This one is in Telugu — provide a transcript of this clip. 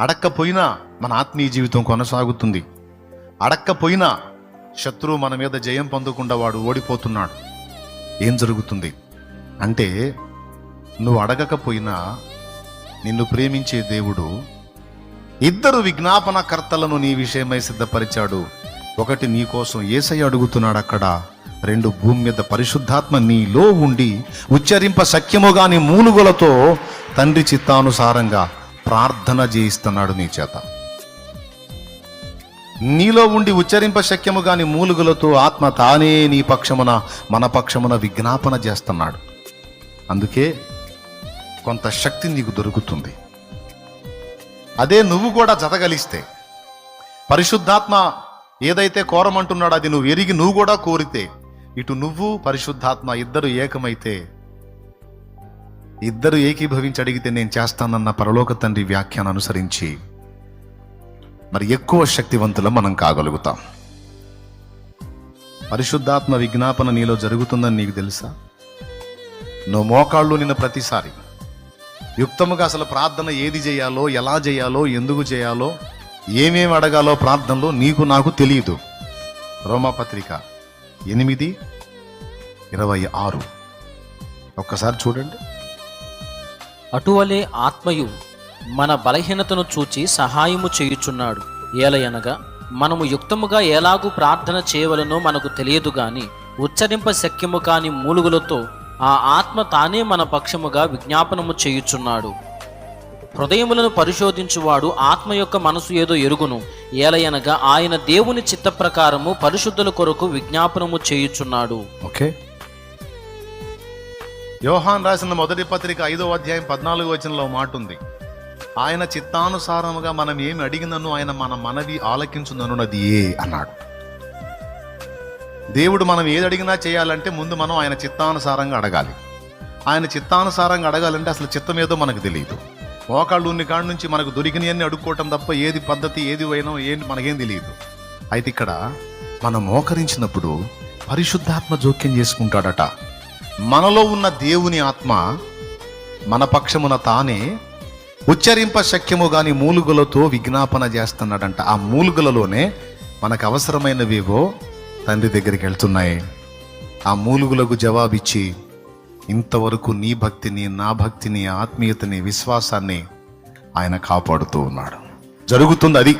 అడక్కపోయినా మన ఆత్మీయ జీవితం కొనసాగుతుంది. అడక్కపోయినా శత్రువు మన మీద జయం పొందకుండా వాడు ఓడిపోతున్నాడు. ఏం జరుగుతుంది? అంటే నువ్వు అడగకపోయినా నిన్ను ప్రేమించే దేవుడు ఇద్దరు విజ్ఞాపనకర్తలను నీ విషయమై సిద్ధపరిచాడు. ఒకటి నీకోసం ఏసై అడుగుతున్నాడు అక్కడ. రెండు భూమి మీద పరిశుద్ధాత్మ నీలో ఉండి ఉచ్చరింప సఖ్యముగాని మూలుగులతో తండ్రి చిత్తానుసారంగా ప్రార్థన చేయిస్తున్నాడు నీ చేత. నీలో ఉండి ఉచ్చరింప శక్యము గాని మూలుగులతో ఆత్మ తానే నీ పక్షమున మన పక్షమున విజ్ఞాపన చేస్తున్నాడు. అందుకే కొంత శక్తి నీకు దొరుకుతుంది. అదే నువ్వు కూడా జతగలిస్తే పరిశుద్ధాత్మ ఏదైతే కోరమంటున్నాడో అది నువ్వు ఎరిగి నువ్వు కూడా కోరితే ఇటు నువ్వు పరిశుద్ధాత్మ ఇద్దరు ఏకమైతే ఇద్దరు ఏకీభవించి అడిగితే నేను చేస్తానన్న పరలోక తండ్రి వ్యాఖ్యానం అనుసరించి మరి ఎక్కువ శక్తివంతులం మనం కాగలుగుతాం. పరిశుద్ధాత్మ విజ్ఞాపన నీలో జరుగుతుందని నీకు తెలుసా? నువ్వు మోకాళ్ళు నిన్న ప్రతిసారి యుక్తముగా అసలు ప్రార్థన ఏది చేయాలో ఎలా చేయాలో ఎందుకు చేయాలో ఏమేమి అడగాలో ప్రార్థనలో నీకు నాకు తెలియదు. రోమాపత్రిక ఎనిమిది ఇరవై ఆరు. ఒక్కసారి చూడండి. అటువలే ఆత్మయు మన బలహీనతను చూచి సహాయము చేయుచున్నాడు. ఏలయనగా మనము యుక్తముగా ఎలాగూ ప్రార్థన చేయవలనో మనకు తెలియదు గాని ఉచ్చరింప శక్యము కాని మూలుగులతో ఆ ఆత్మ తానే మన పక్షముగా విజ్ఞాపనము చేయుచున్నాడు. హృదయములను పరిశోధించువాడు ఆత్మ యొక్క మనసు ఏదో ఎరుగును. ఏలయనగా ఆయన దేవుని చిత్త ప్రకారము పరిశుద్ధుల కొరకు విజ్ఞాపనము చేయుచున్నాడు. ఓకే యోహాన్ రాసిన మొదటి పత్రిక ఐదో అధ్యాయం పద్నాలుగు వచనంలో మాట ఉంది. ఆయన చిత్తానుసారముగా మనం ఏమి అడిగినను ఆయన మన మనవి ఆలకించుననున్నది ఏ అన్నాడు. దేవుడు మనం ఏది అడిగినా చేయాలంటే ముందు మనం ఆయన చిత్తానుసారంగా అడగాలి. ఆయన చిత్తానుసారంగా అడగాలంటే అసలు చిత్తం ఏదో మనకు తెలియదు. మోకాళ్ళు ఉన్ని కాడి నుంచి మనకు దొరికినవన్నీ అడుక్కోవటం తప్ప ఏది పద్ధతి ఏది పోయినా ఏంటి మనకేం తెలియదు. అయితే ఇక్కడ మనం మోకరించినప్పుడు పరిశుద్ధాత్మ జోక్యం చేసుకుంటాడట. మనలో ఉన్న దేవుని ఆత్మ మన పక్షమున తానే ఉచ్చరింప శక్యము గాని మూలుగులతో విజ్ఞాపన చేస్తున్నాడంట. ఆ మూలుగులలోనే మనకు అవసరమైనవేవో తండ్రి దగ్గరికి వెళ్తున్నాయి. ఆ మూలుగులకు జవాబిచ్చి ఇంతవరకు నీ భక్తిని నా భక్తిని ఆత్మీయతని విశ్వాసాన్ని ఆయన కాపాడుతూ ఉన్నాడు. జరుగుతుంది అది.